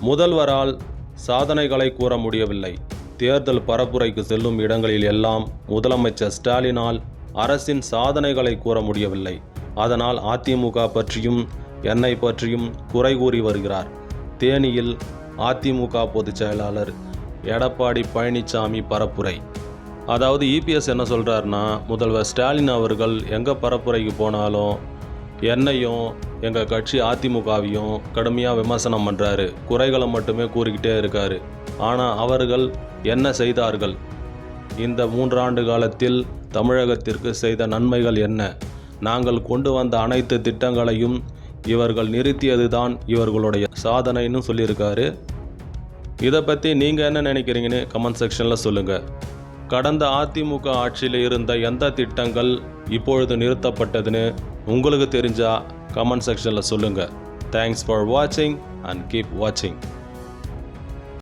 முதல்வரால் சாதனைகளை கூற முடியவில்லை. தேர்தல் பரப்புரைக்கு செல்லும் இடங்களில் எல்லாம் முதலமைச்சர் ஸ்டாலினால் அரசின் சாதனைகளை கூற முடியவில்லை. அதனால் அதிமுக பற்றியும் என்னை பற்றியும் குறை கூறி வருகிறார். தேனியில் அதிமுக பொதுச் செயலாளர் எடப்பாடி பழனிசாமி பரப்புரை. அதாவது இபிஎஸ் என்ன சொல்கிறாருன்னா முதல்வர் ஸ்டாலின் அவர்கள் எங்கே பரப்புரைக்கு போனாலும் என்னையும் எங்கள் கட்சி அதிமுகவையும் கடுமையாக விமர்சனம் பண்ணுறாரு குறைகளை மட்டுமே கூறிக்கிட்டே இருக்காரு. ஆனால் அவர்கள் என்ன செய்தார்கள்? இந்த மூன்றாண்டு காலத்தில் தமிழகத்திற்கு செய்த நன்மைகள் என்ன? நாங்கள் கொண்டு வந்த அனைத்து திட்டங்களையும் இவர்கள் நிறுத்தியது தான் இவர்களுடைய சாதனைன்னு சொல்லியிருக்காரு. இதை பற்றி நீங்கள் என்ன நினைக்கிறீங்கன்னு கமெண்ட் செக்ஷனில் சொல்லுங்கள் கடந்த அதிமுக ஆட்சியில் இருந்த எந்த திட்டங்கள் இப்பொழுது நிறுத்தப்பட்டதுன்னு உங்களுக்கு தெரிஞ்சால் கமெண்ட் செக்ஷனில் சொல்லுங்கள் தேங்க்ஸ் ஃபார் வாட்சிங் அண்ட் கீப் வாட்சிங்